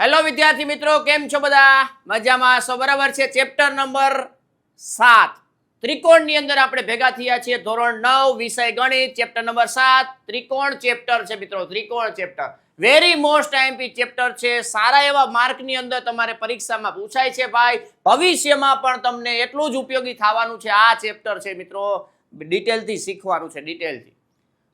Hello વિદ્યાર્થી મિત્રો, કેમ છો બધા? મજામાં? સો બરાબર છે. ચેપ્ટર નંબર સાત. ત્રિકોણની અંદર આપણે ભેગા થયા છીએ. ધોરણ નવ, વિષય ગણિત ચેપ્ટર નંબર સાત. ત્રિકોણ ચેપ્ટર છે મિત્રો, ત્રિકોણ chapter very most IMP chapter છે. સારા એવા માર્કની અંદર તમારે પરીક્ષામાં પૂછાય છે, ભાઈ. ભવિષ્યમાં પણ તમને એટલું જ ઉપયોગી થવાનું છે. આ ચેપ્ટર છે મિત્રો. ડિટેલથી શીખવાનું છે, ડિટેલથી.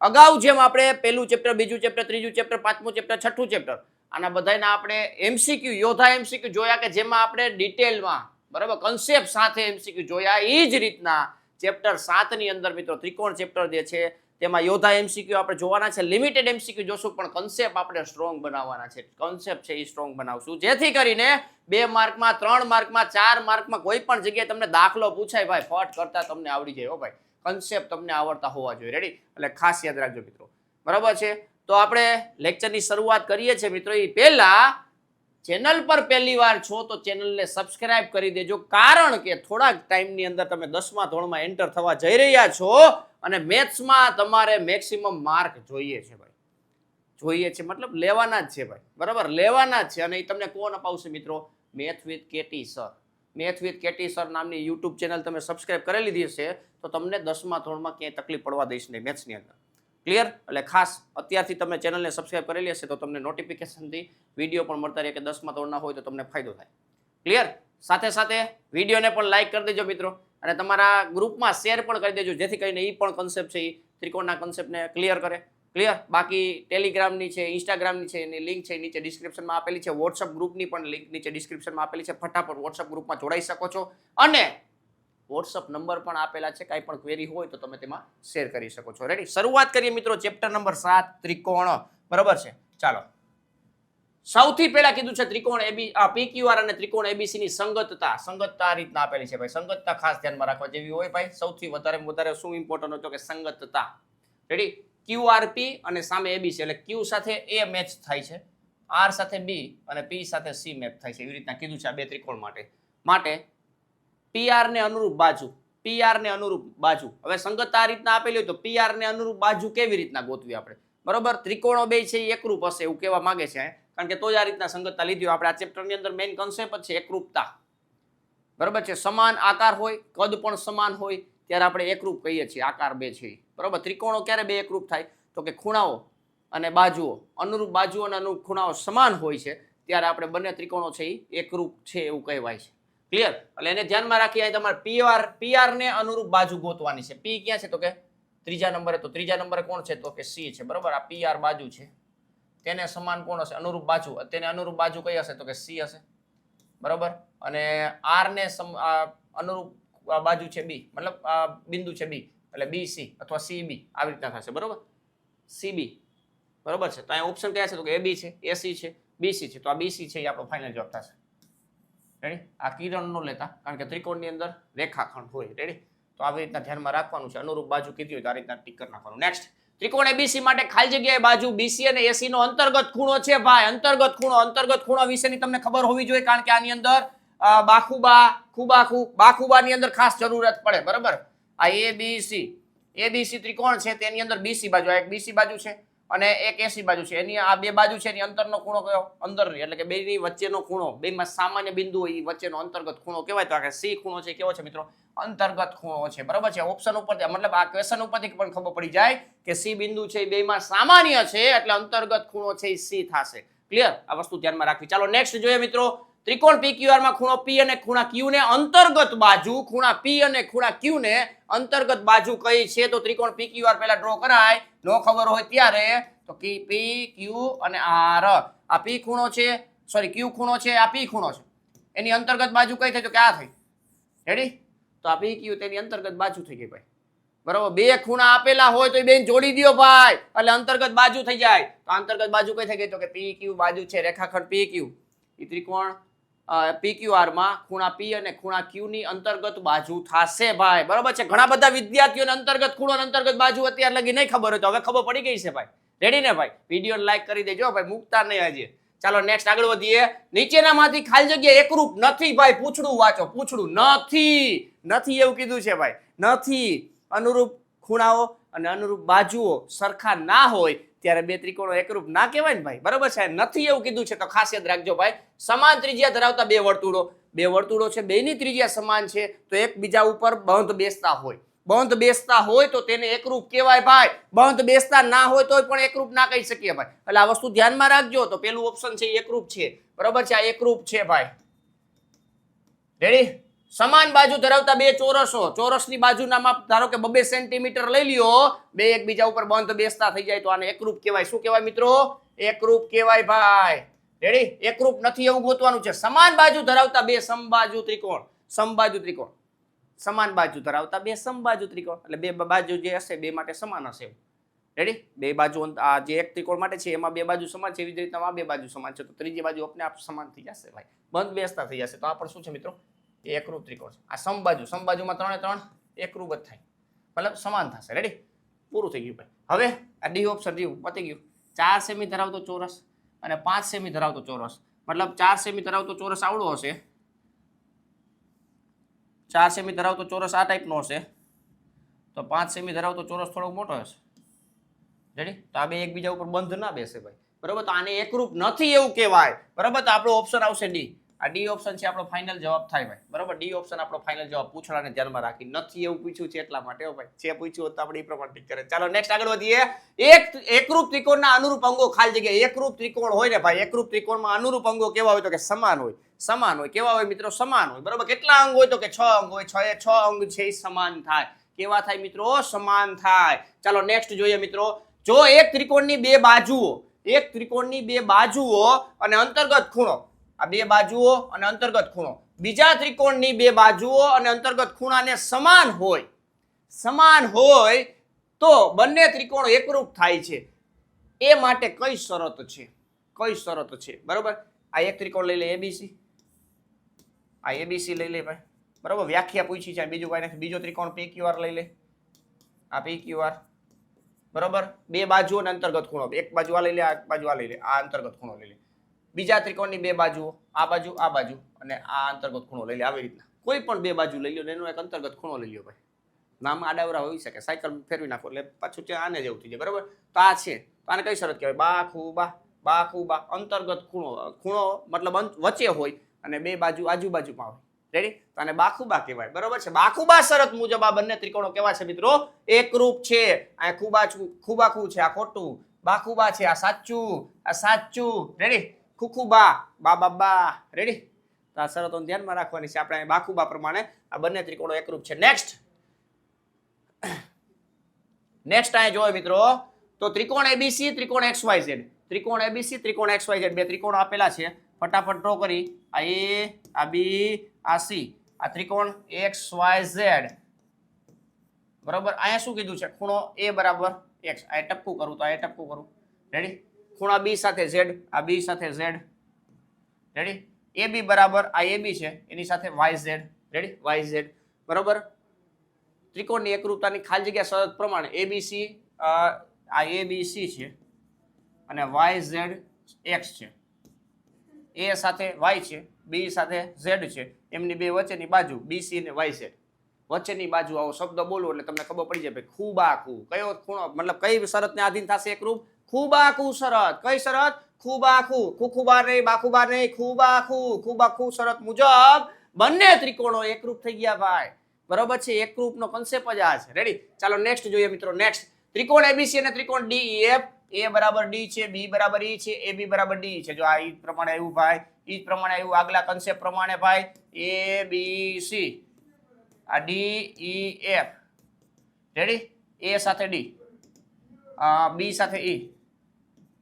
અગાઉ જેમ આપણે પહેલું ચેપ્ટર બીજું ચેપ્ટર ત્રીજું ચેપ્ટર પાંચમું ચેપ્ટર છઠ્ઠું ચેપ્ટર આના બધાના આપણે એમસીક્યુ યોધા એમસીક્યુ જોયા કે જેમાં આપણે ડિટેલમાં, બરાબર કન્સેપ્ટ સાથે એમસીક્યુ જોયા, એ જ રીતના ચેપ્ટર સાતની અંદર મિત્રો, ત્રિકોણ ચેપ્ટર જે છે, તેમાં યોધા એમસીક્યુ આપણે જોવાના છે. લિમિટેડ એમસીક્યુ જોશું, પણ કન્સેપ્ટ આપણે સ્ટ્રોંગ બનાવવાના છે. કન્સેપ્ટ છે એ સ્ટ્રોંગ બનાવશું. જેથી કરીને બે માર્કમાં, ત્રણ માર્કમાં, ચાર માર્કમાં કોઈ પણ જગ્યાએ તમને દાખલો પૂછાય, ભાઈ ફટ કરતા તમને આવડી જાય, હો ભાઈ. કન્સેપ્ટ તમને આવડતા હોવા જોઈએ. રેડી એટલે ખાસ યાદ રાખજો મિત્રો. બરાબર છે? તો આપણે લેક્ચરની શરૂઆત કરીએ છીએ મિત્રો. એ પહેલા ચેનલ પર પહેલી વાર છો તો ચેનલને સબસ્ક્રાઇબ કરી દેજો. કારણ કે થોડાક ટાઈમની અંદર તમે દસમા ધોરણમાં એન્ટર થવા જઈ રહ્યા છો અને મેથ્સમાં તમારે મેક્સિમમ માર્ક જોઈએ છે ભાઈ. જોઈએ છે, મતલબ લેવાના જ છે ભાઈ. બરાબર? લેવાના જ છે અને એ તમને કોણ અપાવશે મિત્રો? Math with KT sir math with KT sir નામની યુટ્યુબ ચેનલ તમે સબસ્ક્રાઇબ કરી લીધી હશે તો તમને દસમા ધોરણમાં ક્યાંય તકલીફ પડવા દઈશ નહીં મેથ્સની અંદર. ક્લિયર એટલે ખાસ, અત્યારથી તમે ચેનલને સબસ્ક્રાઇબ કરેલી હશે તો તમને નોટિફિકેશનથી વીડિયો પણ મળતા રહે કે દસમા ધોરણના હોય તો તમને ફાયદો થાય. ક્લિયર સાથે સાથે વિડીયોને પણ લાઇક કરી દેજો મિત્રો. અને તમારા ગ્રુપમાં શેર પણ કરી દેજો, જેથી કરીને એ પણ કન્સેપ્ટ છે એ ત્રિકોણના કન્સેપ્ટને ક્લિયર કરે. ક્લિયર બાકી ટેલિગ્રામની છે ઇન્સ્ટાગ્રામની છે, એની લિંક છે નીચે ડિસ્ક્રિપ્શનમાં આપેલી છે. વોટ્સઅપ ગ્રુપની પણ લિંક નીચે ડિસ્ક્રિપ્શનમાં આપેલી છે. ફટાફટ વોટ્સઅપ ગ્રુપમાં જોડાઈ શકો છો. અને વોટ્સઅપ નંબર પણ આપેલા છે, કાંઈ પણ ક્વેરી હોય તો તમે તેમાં શેર કરી શકો છો. રેડી શરૂઆત કરીએ મિત્રો ચેપ્ટર નંબર સાત, ત્રિકોણ. બરાબર છે? ચાલો. સૌથી પહેલા કીધું છે ત્રિકોણ એબી પીક્યુઆર અને ત્રિકોણ એબીસી ની સંગતતા. સંગતતા રીતના આપેલી છે ભાઈ. સંગતતા ખાસ ધ્યાનમાં રાખવા જેવી હોય ભાઈ. સૌથી વધારે વધારે શું ઇમ્પોર્ટન્ટ હતો કે સંગતતા. રેડી ક્યુઆરપી અને સામે એબીસી એટલે ક્યુ સાથે એ મેચ થાય છે. આર સાથે બી અને પી સાથે સી મેચ થાય છે. એવી રીતના કીધું છે આ બે ત્રિકોણ માટે. માટે પીઆર ને અનુરૂપ બાજુ. પીઆર ને અનુરૂપ બાજુ. હવે સંગત આ રીતના આપેલી હોય તો પીઆર ને અનુરૂપ બાજુ કેવી રીતના ગોતવી આપણે? બરોબર? ત્રિકોણો બે છે, એ એકરૂપ હશે એવું કહેવા માંગે છે કારણ કે તો જ આ રીતના સંગતતા લીધી હોય. આપણે આ ચેપ્ટરની અંદર મેઇન કન્સેપ્ટ છે એકરૂપતા. બરોબર છે? સમાન આકાર હોય, કદ પણ સમાન હોય, ત્યારે આપણે એકરૂપ કહીએ છીએ. આકાર બે છે. બરોબર? ત્રિકોણો ક્યારે બે એકરૂપ થાય? તો કે ખૂણાઓ અને બાજુઓ. અનુરૂપ બાજુઓ અને અનુરૂપ ખૂણાઓ સમાન હોય છે, ત્યારે આપણે બંને ત્રિકોણો છે એ એકરૂપ છે એવું કહેવાય છે. ક્લિયર એટલે એને ધ્યાનમાં રાખી અહીં તમારે પીઆર પીઆર ને અનુરૂપ બાજુ ગોતવાની છે. પી ક્યાં છે તો કે ત્રીજા નંબરે? તો ત્રીજા નંબરે કોણ છે? તો કે સી છે. બરોબર? આ પીઆર બાજુ છે. તેને સમાન કોણ હશે? અનુરૂપ બાજુ. તેને અનુરૂપ બાજુ કઈ હશે? તો કે સી હશે. બરોબર? અને આર ને અનુરૂપ બાજુ છે બી મતલબ બિંદુ છે બી એટલે બી સી અથવા સી બી આવી રીતના થશે. બરોબર? સી બી બરોબર છે? તો અહીંયા ઓપ્શન કયા છે? તો કે એ બી છે. એસી છે. બીસી છે. તો આ બીસી છે. એ આપણો ફાઇનલ જવાબ થશે. રેડી આ કિરણ ન લેતા, કારણ કે ત્રિકોણની અંદર રેખાખંડ હોય. રેડી તો આવી રીતના ધ્યાનમાં રાખવાનું છે. અનુરૂપ બાજુ કીધી હોય તો આ રીતના ટીક કરી નાખવાનું. નેક્સ્ટ ત્રિકોણ એબીસી માટે ખાલી જગ્યાએ બાજુ બીસી અને એસી નો અંતર્ગત ખૂણો છે ભાઈ. અંતર્ગત ખૂણો અંતર્ગત ખૂણો વિશેની તમને ખબર હોવી જોઈએ, કારણ કે આની અંદર બાખુબા, ખુબાખુ, બાખુબાની અંદર ખાસ જરૂરત પડે. બરાબર? આ એ બી સી એ બી સી ત્રિકોણ છે, તેની અંદર બીસી બાજુ. આ એક બીસી બાજુ છે. અને એક એસી બાજુ છે. એની આ બે બાજુ છે, એની અંતરનો ખૂણો કયો? અંદરની એટલે કે બેની વચ્ચેનો ખૂણો. બેમાં સામાન્ય બિંદુ હોય એ વચ્ચેનો અંતર્ગત ખૂણો કહેવાય. તો આ સી ખૂણો છે. કેવો છે મિત્રો? અંતર્ગત ખૂણો છે. બરાબર છે? ઓપ્શન ઉપર મતલબ આ ક્વેશ્ચન ઉપરથી પણ ખબર પડી જાય કે સી બિંદુ છે એ બેમાં સામાન્ય છે, એટલે અંતર્ગત ખૂણો છે એ સી થશે. ક્લિયર આ વસ્તુ ધ્યાનમાં રાખવી. ચાલો નેક્સ્ટ જોઈએ મિત્રો. ત્રિકોણ PQR માં ખૂણો P અને ખૂણા Q ને અંતર્ગત બાજુ, ખૂણા P અને ખૂણા Q ને અંતર્ગત બાજુ કઈ છે? તો ત્રિકોણ PQR પહેલા ડ્રો કરાય. નો ખબર હોય ત્યારે તો P Q અને R આ P ખૂણો છે સોરી Q ખૂણો છે, આ P ખૂણો છે. એની અંતર્ગત બાજુ કઈ થઈ તો કે આ થઈ. રેડી તો આ P Q તેની અંતર્ગત બાજુ થઈ ગઈ ભાઈ. બરાબર? બે ખૂણા આપેલા હોય તો એ બેન જોડી દ્યો ભાઈ. એટલે અંતર્ગત બાજુ થઈ જાય. તો અંતર્ગત બાજુ કઈ થઈ ગઈ? તો કે પી ક્યુ બાજુ છે, રેખાખંડ પી ક્યુ. એ ત્રિકોણ પીક્યુઆરમાં ખૂણા પી અને ખૂણા ક્યુની અંતર્ગત બાજુ થશે ભાઈ. બરાબર છે? ઘણા બધા વિદ્યાર્થીઓને અંતર્ગત ખૂણો અંતર્ગત બાજુ અત્યાર લગી નહીં ખબર હોય તો હવે ખબર પડી ગઈ છે ભાઈ. રેડી ને ભાઈ? વીડિયો લાઈક કરી દેજો ભાઈ. મૂકતા નહીં હજી. ચાલો નેક્સ્ટ આગળ વધીએ. નીચેનામાંથી ખાલી જગ્યા એકરૂપ નથી ભાઈ. પૂછડું વાંચો. પૂછડું નથી. નથી એવું કીધું છે ભાઈ. નથી. અનુરૂપ ખૂણાઓ અને અનુરૂપ બાજુઓ સરખા ના હોય ત્યારે બે ત્રિકોણો એકરૂપ ના કહેવાય ને ભાઈ. બરોબર સાહેબ નથી એવું કીધું છે, તો ખાસ યાદ રાખજો ભાઈ. સમાન ત્રિજ્યા ધરાવતા બે વર્તુળો. બે વર્તુળો છે બેની ત્રિજ્યા સમાન છે, તો એકબીજા ઉપર બંધ બેસતા હોય. બંધ બેસતા હોય તો તેને એકરૂપ કહેવાય ભાઈ. બંધ બેસતા ના હોય તો પણ એકરૂપ ના કહી શકીએ ભાઈ. એટલે આ વસ્તુ ધ્યાનમાં રાખજો, તો પેલું ઓપ્શન છે એકરૂપ છે. બરોબર છે? આ એકરૂપ છે ભાઈ. રેડી સમાન બાજુ ધરાવતા બે ચોરસો. ચોરસની બાજુના માપ ધારો કે બબે સેન્ટીમીટર લઈ લ્યો, બે એકબીજા ઉપર બંધ બેસતા થઈ જાય તો આને એકરૂપ કહેવાય. શું કહેવાય મિત્રો? એકરૂપ કહેવાય ભાઈ. રેડી એકરૂપ નથી એવું ગોતવાનું છે. સમાન બાજુ ધરાવતા બે સમબાજુ ત્રિકોણ. સમબાજુ ત્રિકોણ. સમાન બાજુ ધરાવતા બે સમબાજુ ત્રિકોણ. એટલે બે બાજુ જે હશે બે માટે સમાન હશે રેડી બે બાજુ આ જે એક ત્રિકોણ માટે છે, એમાં બે બાજુ સમાન છે. એવી રીતના આ બે બાજુ સમાન છે. તો ત્રીજી બાજુ આપને આપ સમાન થઈ જશે ભાઈ. બંધ બેસતા થઈ જશે. તો આ પણ શું છે મિત્રો? એ એકરૂપ ત્રિકોણ છે. આ સમબાજુ, સમબાજુમાં ત્રણે ત્રણ એકરૂપ જ થાય. મતલબ સમાન થશે. રેડી પૂરું થઈ ગયું ભાઈ. હવે આ ડી ઓપ્શન રહ્યું પતી ગયું. ચાર સેમી ધરાવતો ચોરસ અને પાંચ સેમી ધરાવતો ચોરસ. મતલબ ચાર સેમી ધરાવતો ચોરસ આવડો હશે. ચાર સેમી ધરાવતો ચોરસ આ ટાઈપનો હશે. તો પાંચ સેમી ધરાવતો ચોરસ થોડોક મોટો હશે. રેડી તો આ બે એકબીજા ઉપર બંધ ના બેસે ભાઈ. બરોબર? તો આને એકરૂપ નથી એવું કહેવાય. બરોબર? તો આપણો ઓપ્શન આવશે ડી આ ડી ઓપ્શન છે આપણો ફાઇનલ જવાબ થાય ભાઈ. બરોબર? ડી ઓપ્શન આપણો ફાઇનલ જવાબ પૂછડાને ધ્યાનમાં રાખી. નથી એવું પૂછ્યું છે એટલા માટે ભાઈ. જે પૂછ્યું હોત તો આપણે એ પ્રમાણે ટીક કરે. ચાલો નેક્સ્ટ આગળ વધીએ. એક એકરૂપ ત્રિકોણના અનુરૂપ અંગો ખાલી જગ્યાએ. એકરૂપ ત્રિકોણ હોય ને ભાઈ, એકરૂપ ત્રિકોણમાં અનુરૂપ અંગો કેવા હોય તો કે સમાન હોય. સમાન હોય. કેવા હોય મિત્રો? સમાન હોય. બરાબર? કેટલા અંગ હોય તો કે છ અંગ હોય? છ એ છ અંગ છે એ સમાન થાય. કેવા થાય મિત્રો? સમાન થાય. ચાલો નેક્સ્ટ જોઈએ મિત્રો. જો એક ત્રિકોણની બે બાજુઓ, એક ત્રિકોણની બે બાજુઓ અને અંતર્ગત ખૂણો. આ બે બાજુઓ અને અંતર્ગત ખૂણો. બીજા ત્રિકોણની બે બાજુઓ અને અંતર્ગત ખૂણાને સમાન હોય સમાન હોય તો બંને ત્રિકોણ એકરૂપ થાય છે. એ માટે કઈ શરત છે? કઈ શરત છે? બરોબર? આ એક ત્રિકોણ લઈ લે એબીસી આ એબીસી લઈ લે ભાઈ. બરોબર? વ્યાખ્યા પૂછી છે બીજું કઈ નથી. બીજો ત્રિકોણ પી ક્યુ લઈ લે. આ પી ક્યુ બરોબર? બે બાજુ અને અંતર્ગત ખૂણો. એક બાજુ આ લઈ લે, આ બાજુ આ લઈ લે. આ અંતર્ગત ખૂણો લઈ લે. બીજા ત્રિકોણની બે બાજુઓ, આ બાજુ આ બાજુ, અને આ અંતર્ગત ખૂણો લઈ લે. આવી રીતના. કોઈ પણ બે બાજુ લઈ લો ને એનો એક અંતર્ગત ખૂણો લઈ લો ભાઈ. નામ આડાવરા હોઈ શકે. સાયકલ ફેરવી નાખો એટલે પાછું ત્યાં આને જેવું થઈ જાય, બરોબર? તો આ છે. તો આને કઈ શરત કહેવાય? બા ખૂબા બા ખૂબા અંતર્ગત ખૂણો ખૂણો મતલબ વચ્ચે હોય અને બે બાજુ આજુબાજુમાં હોય. રેડી તો આને બાખુબા કહેવાય. બરોબર છે? બાખુબા શરત મુજબ આ બંને ત્રિકોણો કેવા છે મિત્રો? એકરૂપ છે. આ ખૂબા ખૂબાખૂ છે. આ ખોટું. બાખુબા છે. આ સાચું. આ સાચું. રેડી ખુખુબા, બા બા બા. રેડી આ શરતો ધ્યાનમાં રાખવાની છે. આપણે બાખુબા પ્રમાણે આ બંને ત્રિકોણો એકરૂપ છે. નેક્સ્ટ નેક્સ્ટ અહીંયા જોયો મિત્રો. તો ત્રિકોણ એબીસી ત્રિકોણ એક્સ વાય ઝેડ ત્રિકોણ એબીસી ત્રિકોણ એક્સ વાય ઝેડ બે ત્રિકોણ આપેલા છે. ફટાફટ ડ્રો કરી. આ એ આ બી આ સી આ ત્રિકોણ એક્સ વાય ઝેડ બરાબર? અહીંયા શું કીધું છે? ખૂણો એ બરાબર એક્સ આ ટપકું કરું તો આ ટપકું કરું. રેડી ખૂણા બી સાથે ઝેડ, આ બી સાથે ઝેડ. રેડી એ બી બરાબર, આ એ બી છે, એની સાથે Y Z. Ready Y Z. બરોબર? ત્રિકોણની એકરૂપતાની ખાલી જગ્યા શરત પ્રમાણે એબીસી આ એબીસી છે. અને વાય ઝેડ એક્સ છે. એ સાથે વાય છે, બી સાથે ઝેડ છે. એમની બે વચ્ચેની બાજુ બીસી અને વાય ઝેડ. વચ્ચેની બાજુ આવો શબ્દ બોલો એટલે તમને ખબર પડી જાય, ભાઈ ખૂબ કયો ખૂણો, મતલબ કઈ શરતને આધીન થશે એકરૂપ? ખૂબાખૂ શરત. કઈ શરત? ખૂબાખૂ. ખૂખુબા નહીં, બાખુબાર નહીં, ખૂબાખૂ. ખૂબાખૂ શરત મુજબ બંને ત્રિકોણો એકરૂપ થઈ ગયા ભાઈ. બરોબર છે? એકરૂપનો કન્સેપ્ટ જ આ છે. રેડી ચાલો નેક્સ્ટ જોઈએ મિત્રો નેક્સ્ટ ત્રિકોણ એબીસી અને ત્રિકોણ ડી એફ એ બરાબર ડી છે બી બરાબર ઈ છે એ બી બરાબર ડી છે. જો આ ઈ પ્રમાણે આવ્યું ભાઈ, ઈ પ્રમાણે આવ્યું આગલા કન્સેપ્ટ પ્રમાણે ભાઈ એ બી સી આ D E F ready A સાથે ડી બી સાથે ઈ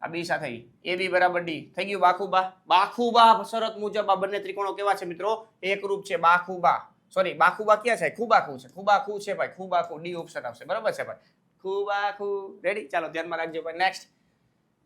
આ બી સાથે એ બી બરાબર ડી. થઈ ગયું બાખુબા. બાખુબા શરત મુજબ આ બંને ત્રિકોણો કેવા છે મિત્રો? એકરૂપ છે બાખુબા. સોરી બાખુબા ક્યાં છે? ખુબાખુ છે. ખુબાખુ છે ભાઈ. ખુબાખુ. ડી ઓપ્શન આવશે. બરાબર છે ભાઈ? ખુબાખુ. રેડી ચાલો ધ્યાનમાં રાખજો ભાઈ. નેક્સ્ટ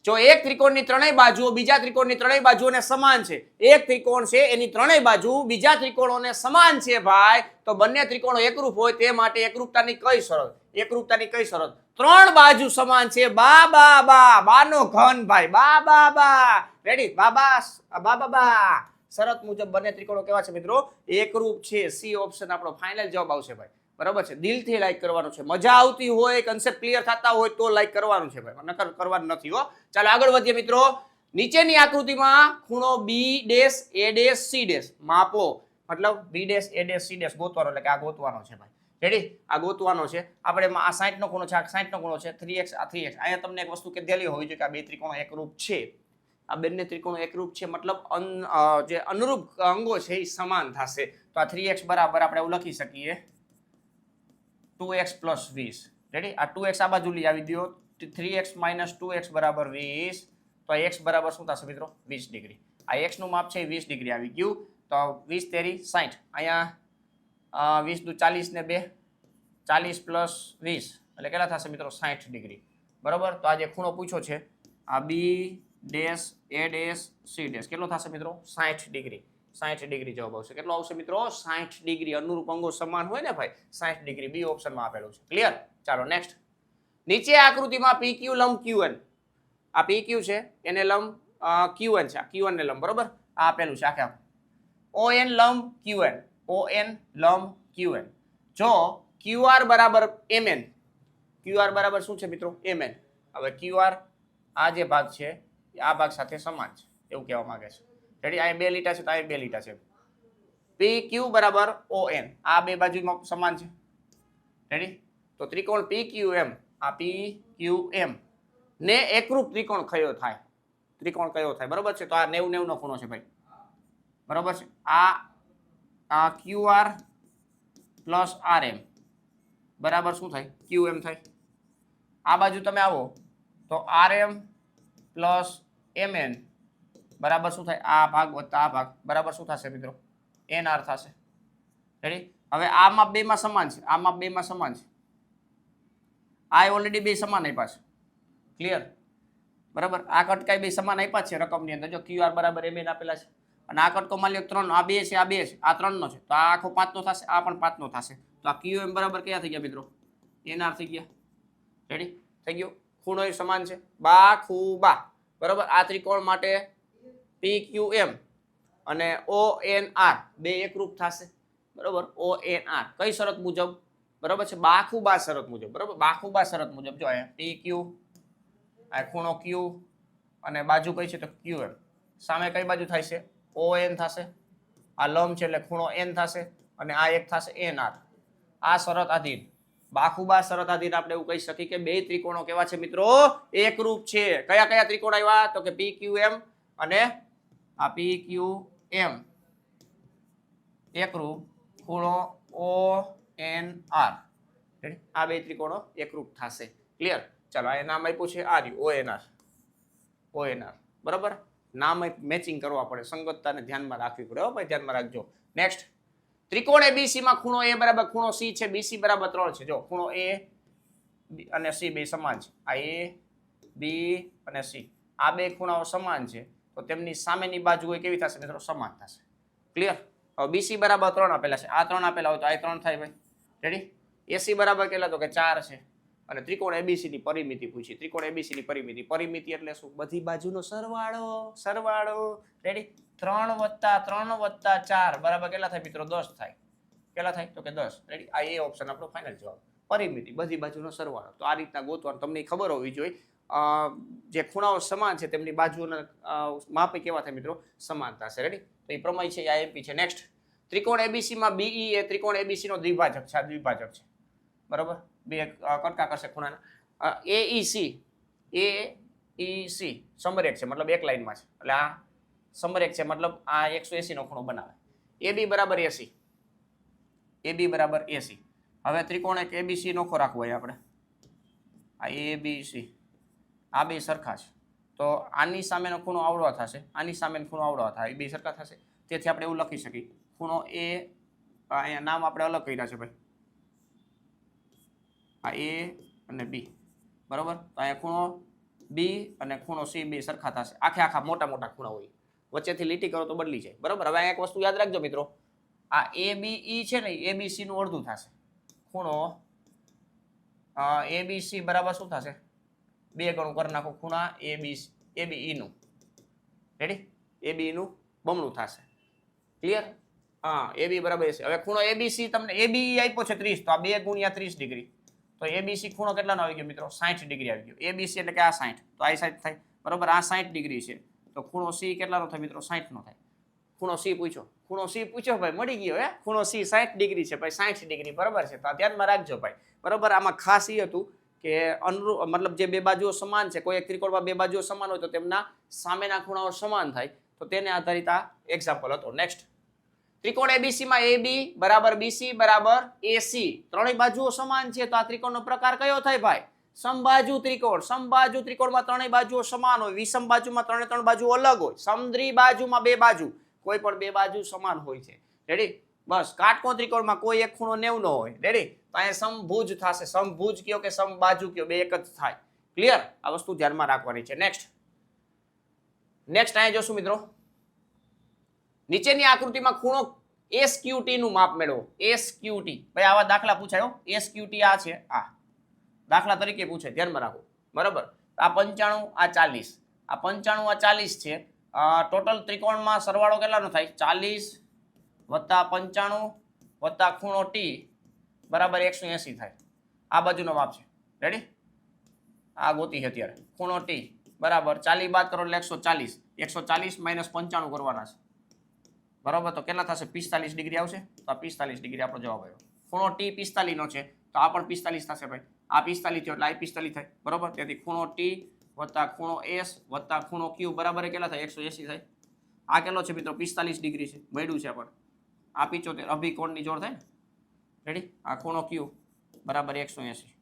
જો એક ત્રિકોણની ત્રણેય બાજુઓ બીજા ત્રિકોણની ત્રણેય બાજુઓને સમાન છે. એક ત્રિકોણ છે, એની ત્રણેય બાજુ બીજા ત્રિકોણોને સમાન છે ભાઈ. તો બંને ત્રિકોણો એકરૂપ હોય તે માટે એકરૂપતાની કઈ શરત? એકરૂપતાની કઈ શરત? ત્રણ બાજુ સમાન છે. બા બા બા. બાનો ઘન ભાઈ. બા બા બા. રેડી બા બા બા બા બા. શરત મુજબ બંને ત્રિકોણો કેવા છે મિત્રો? એકરૂપ છે. સી ઓપ્શન આપણો ફાઇનલ જવાબ આવશે ભાઈ. બરાબર છે? દિલથી લાઈક કરવાનું છે. મજા આવતી હોય કન્સેપ્ટ ક્લિયર થતા હોય તો લાઈક કરવાનું છે ભાઈ. નકર કરવાનું નથી હો. ચાલો આગળ વધીએ મિત્રો. નીચેની આકૃતિમાં ખૂણો B dash A dash C dash માપો. મતલબ B dash A dash C dash ગોતવાનો, એટલે કે આ ગોતવાનો છે ભાઈ. રેડી આ ગોતવાનો છે. આપણે એમાં આ 60 ખૂણો છે, આ 60 નો ખૂણો છે 3x આ થ્રી એક્સ અહીંયા તમને એક વસ્તુ કીધેલી હોવી જોઈએ કે આ બે ત્રિકોણો એકરૂપ છે. આ બંને ત્રિકોણો એકરૂપ છે, મતલબ જે અનુરૂપ અંગો છે એ સમાન થશે. તો આ 3x બરાબર આપણે એવું લખી શકીએ. ટુ એક્સ પ્લસ વીસ. રેડી આ ટુ એક્સ આ બાજુ લઈ આવી દો 3x માઇનસ ટુ એક્સ બરાબર વીસ. તો x બરાબર શું થશે મિત્રો? વીસ ડિગ્રી. આ એક્સનું માપ છે 20 ડિગ્રી આવી ગયું. તો વીસ તેરી સાઠ અહીંયા 20 દુ 40 ને 2 40 પ્લસ વીસ. એટલે કેટલા થશે મિત્રો? 60 ડિગ્રી. બરાબર? તો આજે ખૂણો પૂછ્યો છે, આ B dash, A dash, C dash. કેટલો થશે મિત્રો? 60 ડિગ્રી. 60 ડિગ્રી જવાબ આવશે. કેટલો આવશે મિત્રો? 60 ડિગ્રી. અનુરૂપ અંગો સમાન હોય ને ભાઈ? 60 ડિગ્રી. બી ઓપ્શનમાં આપેલું છે. ક્લિયર ચાલો નેક્સ્ટ નીચે આકૃતિમાં પી ક્યુ લંબ ક્યુએન આ પી ક્યુ છે, એને લંબ ક્યુએન છે. ક્યુએન ને લંબ. બરોબર? આ આપેલું છે આખે ઓ એન લંબ ક્યુએન ઓ એન લંબ ક્યુએન જો ક્યુઆર બરાબર એમએન ક્યુઆર બરાબર શું છે મિત્રો? એમએન હવે ક્યુઆર આ જે ભાગ છે, આ ભાગ સાથે સમાન છે, એવું કહેવા માંગે છે. રેડી અહીં બે લીટા છે તો અહીં બે લીટા છે. પી ક્યુ બરાબર ઓ એન આ બે બાજુમાં સમાન છે. રેડી તો ત્રિકોણ પી ક્યુ એમ આ પી ક્યુ એમ ને એકરૂપ ત્રિકોણ કયો થાય? ત્રિકોણ કયો થાય? બરોબર છે? તો આ નેવું નેવું નો ખૂણો છે ભાઈ. બરોબર છે? આ આ Q R plus R M બરાબર શું થાય? ક્યુ એમ થાય. આ બાજુ તમે આવો, તો R M plus M N બરાબર શું થાય? આ ભાગ વત્તા આ ભાગ. બરાબર શું થશે મિત્રો? એન આર થશે. રેડી હવે આમાં બેમાં સમાન છે. આમાં બેમાં સમાન છે. આ ઓલરેડી બે સમાન આપ્યા છે. ક્લિયર બરાબર? આ કટકાઈ બે સમાન આપ્યા છે રકમની અંદર. જો ક્યુ આર બરાબર એમ એન આપેલા છે. અને આ કટકો માની લો ત્રણ, આ બે છે, આ બે છે, આ ત્રણનો છે. તો આ આખો પાંચનો થશે, આ પણ પાંચનો થશે. તો આ ક્યુ એમ બરાબર કયા થઈ ગયા મિત્રો? એના થઈ ગયા. રેડી થઈ ગયું? ખૂણો એ સમાન છે. બા, ખૂ, બા. બરાબર? આ ત્રિકોણ માટે પી ક્યુ એમ અને ઓ એન આર બે એકરૂપ થશે. બરાબર? ઓ એન આર કઈ શરત મુજબ? બરાબર છે? બાખુ બા શરત મુજબ. બરાબર? બાખુ બા શરત મુજબ. જો અહીંયા પી ક્યુ આ ખૂણો ક્યુ અને બાજુ કઈ છે? તો ક્યુ એમ સામે કઈ બાજુ થાય છે? ઓ એન થશે, આ લંબ છે એટલે ખૂણો એન થશે અને આ એક થશે એન આર. આ શરત આધીન. બાખુબા શરત આધીન આપણે એવું કહી શકીએ કે બે ત્રિકોણો કેવા છે મિત્રો? એકરૂપ છે. કયા કયા ત્રિકોણ આવ્યા? તો કે પી ક્યુ એમ અને આ પી ક્યુ એમ એકરૂપ, ખૂણો ઓ એન આર. આ બે ત્રિકોણો એકરૂપ થશે. ક્લિયર ચાલો, આ નામ આપ્યું છે. આ O N R. O N R. બરાબર? નામ મેચિંગ કરવા પડે. સંગતતાને ધ્યાનમાં રાખવી પડે. ભાઈ, ધ્યાનમાં રાખજો. નેક્સ્ટ ત્રિકોણ એબીસી માં ખૂણો એ બરાબર ખૂણો સી છે. બીસી બરાબર ત્રણ છે. જો, ખૂણો એ અને સી બે સમાન છે. આ એ બી અને સી આ બે ખૂણાઓ સમાન છે. તો તેમની સામેની બાજુ હોય કેવી થશે મિત્રો? સમાન થશે. ક્લિયર હવે બીસી બરાબર ત્રણ આપેલા છે. આ ત્રણ આપેલા હોય તો આ ત્રણ થાય ભાઈ. રેડી એસી બરાબર કેટલા? તો કે ચાર છે. અને ત્રિકોણ એબીસી ની પરિમિતિ પૂછી. ત્રિકોણ એબીસી ની પરિમિતિ. પરિમિતિ એટલે શું? બધી બાજુનો સરવાળો. સરવાળો. રેડી ત્રણ વત્તા ત્રણ વત્તા ચાર. બરાબર કેટલા થાય મિત્રો? દસ થાય. કેટલા થાય? તો કે દસ. રેડી આ એ ઓપ્શન આપણો ફાઇનલ જવાબ. પરિમિતિ. બધી બાજુનો સરવાળો. તો આ રીતના ગોતવાનું. તમને ખબર હોવી જોઈએ. જે ખૂણાઓ સમાન છે તેમની બાજુના માપે કેવા થાય મિત્રો? સમાન થશે રેડી તો એ પ્રમેય છે આ એમપી છે. નેક્સ્ટ ત્રિકોણ એબીસી માં બીઈ એ ત્રિકોણ એબીસી નો દ્વિભાજક છે. આ દ્વિભાજક છે. બરાબર? બે કટકા કરશે ખૂણાના. એ ઈ સી એ ઈ સી સમરેખ છે, મતલબ એક લાઈનમાં છે. એટલે આ સમરેખ છે, મતલબ આ એકસો એસીનો ખૂણો બનાવે. એ બી બરાબર એસી એ બી બરાબર એસી હવે ત્રિકોણ એક એબીસી નોખો રાખવો હોય આપણે. આ એ બી સી આ બે સરખા છે. તો આની સામેનો ખૂણો આવડો થશે. આની સામેનો ખૂણો આવડો થાય એ બે સરખા થશે. તેથી આપણે એવું લખી શકીએ. ખૂણો એ અહીંયા નામ આપણે અલગ કર્યા છે ભાઈ. આ એ અને બી બરાબર? તો અહીંયા ખૂણો બી અને ખૂણો સી બી સરખા થશે. આખે આખા મોટા મોટા ખૂણા હોય. વચ્ચેથી લીટી કરો તો બદલી જાય. બરાબર? હવે અહીંયા એક વસ્તુ યાદ રાખજો મિત્રો. આ એ બી ઈ છે ને, એ બી સી નું અડધું થશે. ખૂણો એ બી સી બરાબર શું થશે? બે ગણું કરી નાખો ખૂણા એ બી એ બી ઈનું રેડી એ બી નું બમણું થશે. ક્લિયર હા એ બી બરાબર છે હવે ખૂણો એબીસી તમને એબી આપ્યો છે ત્રીસ. તો આ બે ગુણ્યા ત્રીસ ડિગ્રી. તો એબીસી ખૂણો કેટલાનો આવી ગયો મિત્રો? સાઠ ડિગ્રી આવી ગયો. એબીસી એટલે કે આ સાઠ તો આ સાઠ થાય. બરોબર? આ સાઠ ડિગ્રી છે. તો ખૂણો સી કેટલાનો થાય મિત્રો? સાઠનો થાય. ખૂણો સી પૂછો. ખૂણો સી પૂછો ભાઈ, મળી ગયો હે? ખૂણો સી સાઠ ડિગ્રી છે ભાઈ સાઠ ડિગ્રી. બરાબર છે? તો આ ધ્યાનમાં રાખજો ભાઈ. બરાબર? આમાં ખાસ એ હતું કે અનુરૂપ મતલબ જે બે બાજુઓ સમાન છે, કોઈ એક ત્રિકોણમાં બે બાજુઓ સમાન હોય તો તેમના સામેના ખૂણાઓ સમાન થાય. તો તેને આધારિત આ એક્ઝામ્પલ હતો. નેક્સ્ટ ત્રિકોણ એબીસી માં એબી બરાબર બીસી બરાબર એસી ત્રણેય બાજુઓ સમાન છે, તો આ ત્રિકોણનો પ્રકાર કયો થાય ભાઈ? સમબાજુ ત્રિકોણ. સમબાજુ ત્રિકોણમાં ત્રણેય બાજુઓ સમાન હોય. વિષમ બાજુમાં ત્રણે ત્રણ બાજુ અલગ હોય. સમદ્રી બાજુમાં બે બાજુ. કોઈ પણ બે બાજુ સમાન હોય છે. રેડી બસ. કાટકોણ ત્રિકોણમાં કોઈ એક ખૂણો નેવ નો હોય. રેડી તો અહીંયા સમભુજ થશે. સમભુજ કયો કે સમબાજુ કયો? બે એક જ થાય. ક્લિયર આ વસ્તુ ધ્યાનમાં રાખવાની છે. નેક્સ્ટ નેક્સ્ટ અહીંયા જોશું મિત્રો. નીચેની આકૃતિમાં ખૂણો એસક્યુટી નું માપ મેળવો. એસક્યુટી ભાઈ, આવા દાખલા પૂછાયો? એસક્યુટી આ છે. આ. દાખલા તરીકે પૂછે. ધ્યાનમાં રાખો. બરાબર? આ પંચાણું, આ ચાલીસ. આ પંચાણું, આ ચાલીસ છે. ટોટલ ત્રિકોણમાં સરવાળો કેટલાનો થાય? ચાલીસ વત્તા પંચાણું વત્તા ખૂણો ટી બરાબર એકસો એંસી થાય. આ બાજુનો માપ છે. રેડી આ ગોતી અત્યારે. ખૂણો ટી બરાબર ચાલી બાદ કરો એટલે એકસો ચાલીસ. એકસો ચાલીસ માઇનસ પંચાણું કરવાના છે. બરાબર, તો કેટલા થશે? પિસ્તાલીસ ડિગ્રી આવશે? તો આ પિસ્તાલીસ ડિગ્રી આપણો જવાબ આવ્યો. ખૂણો ટી પિસ્તાલીસનો છે, તો આ પણ પિસ્તાલીસ થશે ભાઈ. આ પિસ્તાલીસ થયો એટલે આ પિસ્તાલીસ થાય, બરાબર? તેથી ખૂણો ટી વત્તા ખૂણો એસ વત્તા ખૂણો ક્યુ બરાબર કેટલા થાય? એકસો એસી થાય. આ કેટલો છે મિત્રો? પિસ્તાલીસ ડિગ્રી છે, મળ્યું છે પણ આ પિચોતેર અભિકોણની જોડ થાય. રેડી આ ખૂણો ક્યુ બરાબર એકસો એસી.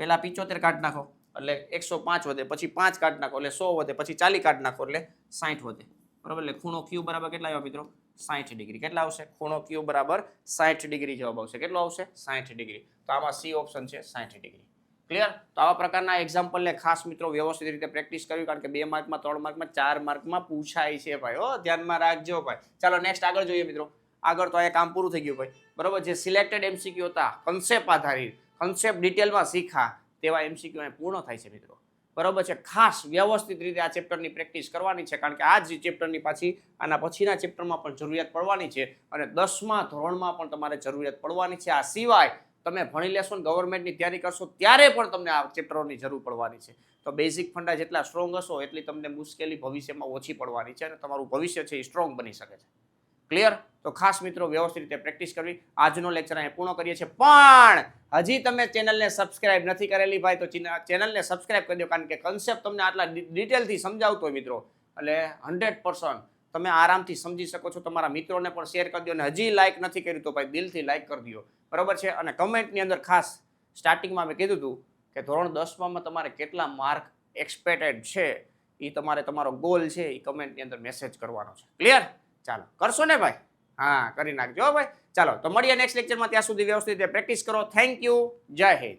પહેલા પિચોતેર કાઢ નાખો, એટલે એકસો પાંચ વધે, પછી પાંચ કાઢ નાખો, એટલે સો વધે, પછી ચાલી કાઢ નાખો, એટલે સાઠ વધે. બરાબર? એટલે ખૂણો ક્યુ બરાબર કેટલા આવ્યા મિત્રો? સાઠ ડિગ્રી. કેટલા આવશે? ખૂણો ક્યુ બરાબર સાઠ ડિગ્રી જવાબ આવશે. કેટલો આવશે? સાઠ ડિગ્રી. તો આમાં સી ઓપ્શન છે સાઠ ડિગ્રી. ક્લિયર તો આવા પ્રકારના એક્ઝામ્પલને ખાસ મિત્રો વ્યવસ્થિત રીતે પ્રેક્ટિસ કરવી કારણ કે બે માર્કમાં, ત્રણ માર્કમાં, ચાર માર્કમાં પૂછાય છે ભાઈ, હો. ધ્યાનમાં રાખજો ભાઈ. ચાલો નેક્સ્ટ આગળ જોઈએ મિત્રો. આગળ તો અહીંયા કામ પૂરું થઈ ગયું ભાઈ. બરોબર? જે સિલેક્ટેડ એમસીક્યુ હતા કન્સેપ્ટ આધારિત કન્સેપ્ટ ડિટેલમાં શીખા, તેવા એમસીક્યુ પૂર્ણ થાય છે મિત્રો. બરોબર છે? ખાસ વ્યવસ્થિત રીતે આ ચેપ્ટરની પ્રેક્ટિસ કરવાની છે, કારણ કે આ જ ચેપ્ટરની પાછી આના પછીના ચેપ્ટરમાં પણ જરૂરિયાત પડવાની છે અને દસમા ધોરણમાં પણ તમારે જરૂરિયાત પડવાની છે. આ સિવાય તમે ભણી લેશો ને ગવર્મેન્ટની તૈયારી કરશો ત્યારે પણ તમને આ ચેપ્ટરોની જરૂર પડવાની છે. તો બેઝિક ફંડા જેટલા સ્ટ્રોંગ હશો એટલી તમને મુશ્કેલી ભવિષ્યમાં ઓછી પડવાની છે અને તમારું ભવિષ્ય છે એ સ્ટ્રોંગ બની શકે છે. ક્લિયર? તો ખાસ મિત્રો વ્યવસ્થિત રીતે પ્રેક્ટિસ કરવી. આજનો લેક્ચર અહીં પૂર્ણ કરીએ છીએ. પણ હજી તમે ચેનલને સબસ્ક્રાઇબ નથી કરેલી ભાઈ, તો ચેનલને સબસ્ક્રાઇબ કરી દો, કારણ કે કન્સેપ્ટ તમને આટલા ડિટેલથી સમજાવતો હોય મિત્રો. એટલે હંડ્રેડ તમે આરામથી સમજી શકો છો. તમારા મિત્રોને પણ શેર કરી દો. અને હજી લાઇક નથી કર્યું તો ભાઈ દિલથી લાઇક કરી દો. બરાબર છે? અને કમેન્ટની અંદર ખાસ સ્ટાર્ટિંગમાં મેં કીધું હતું કે ધોરણ દસમાં તમારે કેટલા માર્ક એક્સપેક્ટેડ છે? એ તમારે તમારો ગોલ છે એ કમેન્ટની અંદર મેસેજ કરવાનો છે. ક્લિયર ચાલો, કરશો ને ભાઈ? હા, કરી નાખજો ભાઈ. ચાલો, તો મળીએ નેક્સ્ટ લેક્ચરમાં ત્યાં સુધી વ્યવસ્થિત પ્રેક્ટિસ કરો. થેન્ક યુ જય હિન્દ.